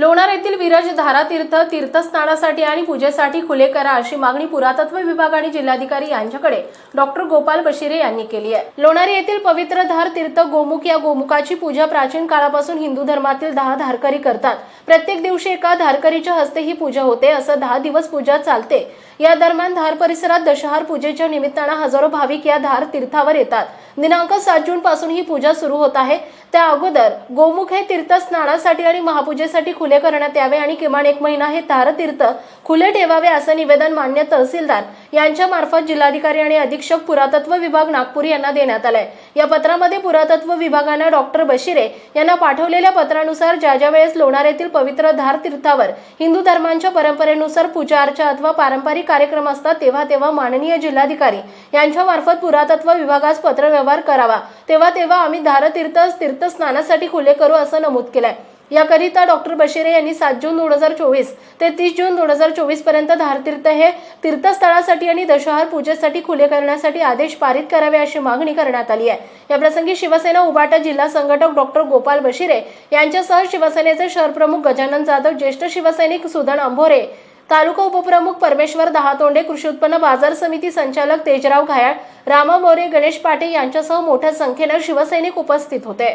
लोणार येथील विरज धारातीर्थ तीर्थस्नानासाठी आणि पूजेसाठी खुले करा अशी मागणी पुरातत्व विभाग आणि जिल्हाधिकारी यांच्याकडे डॉक्टर गोपाल बशिरे यांनी केली आहे. लोणारी येथील पवित्र धार तीर्थ गोमुख या गोमुखाची पूजा प्राचीन काळापासून हिंदू धर्मातील दहा धारकरी करतात. प्रत्येक दिवशी एका धारकरीच्या हस्ते ही पूजा होते असं दहा दिवस पूजा चालते. या दरम्यान धार परिसरात दशहार पूजेच्या निमित्तानं हजारो भाविक या धार तीर्थावर येतात. दिनांक सात जून पासून ही पूजा सुरू होत आहे. त्या अगोदर गोमुख हे तीर्थ स्नानासाठी आणि महापूजेसाठी खुले खुले करण्यात यावे आणि किमान एक महिना हे धारतीर्थ खुले ठेवावे असं निवेदन मान्य तहसीलदार यांच्या मार्फत जिल्हाधिकारी आणि अधीक्षक पुरातत्व विभाग नागपूर यांना देण्यात आलंय. या पत्रामध्ये पुरातत्व विभागानं डॉक्टर बशिरे यांना पाठवलेल्या पत्रानुसार ज्या ज्या वेळेस लोणार येथील पवित्र धार तीर्थावर हिंदू धर्मांच्या परंपरेनुसार पूजा अर्चा अथवा पारंपरिक कार्यक्रम असतात तेव्हा तेव्हा माननीय जिल्हाधिकारी यांच्या मार्फत पुरातत्व विभागास पत्रव्यवहार करावा. तेव्हा तेव्हा आम्ही धारतीर्थ तीर्थस्नानासाठी खुले करू असं नमूद केलंय. याकरिता डॉक्टर बशिरे यांनी सात जून दोन हजार चोवीस ते तीस जून दोन हजार चोवीसपर्यंत धारतीर्थ हे तीर्थस्थळासाठी आणि दशहार पूजेसाठी खुले करण्यासाठी आदेश पारित करावे अशी मागणी करण्यात आली आहे. याप्रसंगी शिवसेना उबाटा जिल्हा संघटक डॉक्टर गोपाल बशिरे यांच्यासह शिवसेनेचे शहर प्रमुख गजानन जाधव ज्येष्ठ शिवसैनिक सुधन अंभोरे तालुका उपप्रमुख परमेश्वर दहातोंडे कृषी उत्पन्न बाजार समिती संचालक तेजराव घायाळ रामा मोरे गणेश पाटे यांच्यासह मोठ्या संख्येनं शिवसैनिक उपस्थित होते.